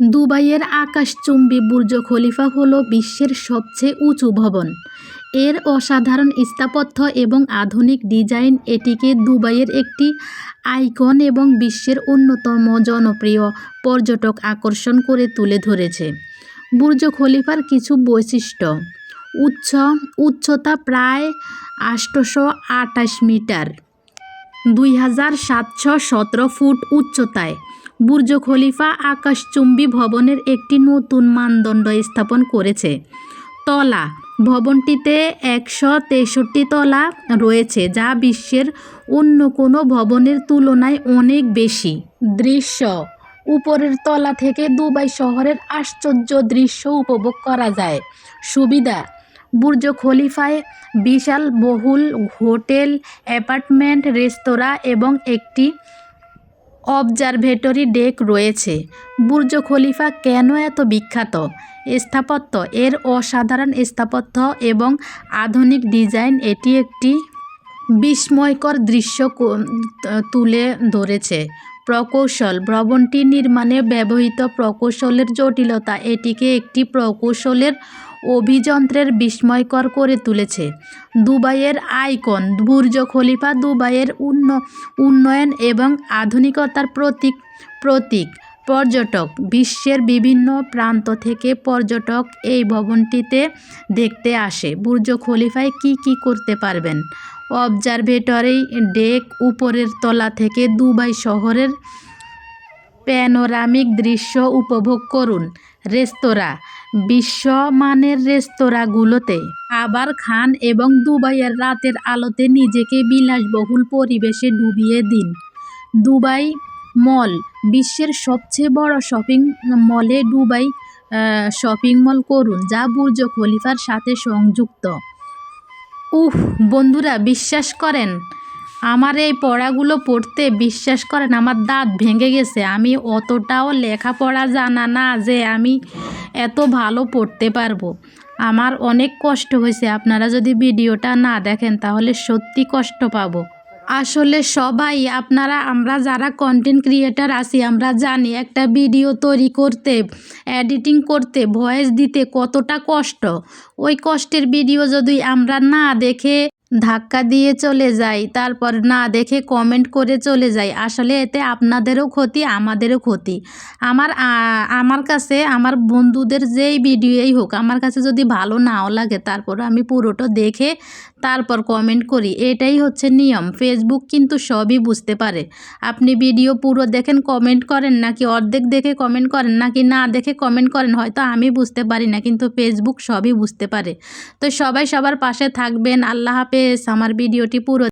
দুবাইয়ের আকাশচুম্বী Burj Khalifa হল বিশ্বের সবচেয়ে উঁচু ভবন। এর অসাধারণ স্থাপত্য এবং আধুনিক ডিজাইন এটিকে দুবাইয়ের একটি আইকন এবং বিশ্বের অন্যতম জনপ্রিয় পর্যটক আকর্ষণ করে তুলে ধরেছে। বুর্জ খলিফার কিছু বৈশিষ্ট্য। উচ্চ, উচ্চতা প্রায় আটশোশো আটাশ মিটার। দুই হাজার সাতশো সতেরো ফুট উচ্চতায় বুর্জ খলিফা আকাশচুম্বী ভবনের একটি নতুন মানদণ্ড স্থাপন করেছে। তলা ভবনটিতে একশো তেষট্টি তলা রয়েছে, যা বিশ্বের অন্য কোনো ভবনের তুলনায় অনেক বেশি। দৃশ্য উপরের তলা থেকে দুবাই শহরের আশ্চর্য দৃশ্য উপভোগ করা যায়। সুবিধা, বুর্জ খলিফায় বিশাল বহুল হোটেল, অ্যাপার্টমেন্ট, রেস্তোরাঁ এবং একটি অবজারভেটরি ডেক রয়েছে। বুর্জ খলিফা কেন এত বিখ্যাত? স্থাপত্য এর অসাধারণ স্থাপত্য এবং আধুনিক ডিজাইন এটি একটি বিস্ময়কর দৃশ্য তুলে ধরেছে। প্রকৌশল ভবনটি নির্মাণে ব্যবহৃত প্রকৌশলের জটিলতা এটিকে একটি প্রকৌশলের অভিযন্ত্রের বিস্ময়কর করে তুলেছে। দুবাইয়ের আইকন, বুর্জ খলিফা দুবাইয়ের উন্ন, উন্নয়ন এবং আধুনিকতার প্রতীক প্রতীক। পর্যটক, বিশ্বের বিভিন্ন প্রান্ত থেকে পর্যটক এই ভবনটিতে দেখতে আসে। বুর্জ খলিফায় কি কি করতে পারবেন? অবজারভেটরি ডেক উপরের তলা থেকে দুবাই শহরের প্যানোরামিক দৃশ্য উপভোগ করুন। রেস্তোরাঁ। বিশ্বমানের রেস্তোরাঁগুলোতে খাবার খান এবং দুবাইয়ের রাতের আলোতে নিজেকে বিলাসবহুল পরিবেশে ডুবিয়ে দিন। দুবাই মল, বিশ্বের সবচেয়ে বড় শপিং মলে দুবাই শপিং মল করুন যা বুর্জ খলিফার সাথে সংযুক্ত। উফ, বন্ধুরা, বিশ্বাস করেন, আমার এই পড়াগুলো পড়তে বিশ্বাস করেন, আমার দাঁত ভেঙে গেছে। আমি অতটাও লেখাপড়া জানা না যে আমি এত ভালো পড়তে পারব। আমার অনেক কষ্ট হয়েছে, আপনারা যদি ভিডিওটা না দেখেন, তাহলে সত্যি কষ্ট পাবো। আসলে সবাই, আপনারা, আমরা যারা কন্টেন্ট ক্রিয়েটার আছি, আমরা জানি একটা ভিডিও তৈরি করতে এডিটিং করতে ভয়েস দিতে কতটা কষ্ট। ওই কষ্টের ভিডিও যদি আমরা না দেখে ধাক্কা দিয়ে চলে যাই, তারপর না দেখে কমেন্ট করে চলে যাই। আসলে এতে আপনাদেরও ক্ষতি, আমাদেরও ক্ষতি। আমার আমার কাছে, আমার বন্ধুদের যেই ভিডিওই হোক, আমার কাছে যদি ভালো নাও লাগে, তারপর আমি পুরোটা দেখে তারপর কমেন্ট করি। এটাই হচ্ছে নিয়ম। ফেসবুক কিন্তু সবই বুঝতে পারে। আপনি ভিডিও পুরো দেখেন কমেন্ট করেন, নাকি অর্ধেক দেখে কমেন্ট করেন, নাকি না দেখে কমেন্ট করেন, হয়তো আমি বুঝতে পারি না, কিন্তু ফেসবুক সবই বুঝতে পারে। তো সবাই সবার পাশে থাকবেন। আল্লাহ হাফেজ। আমার ভিডিওটি পুরো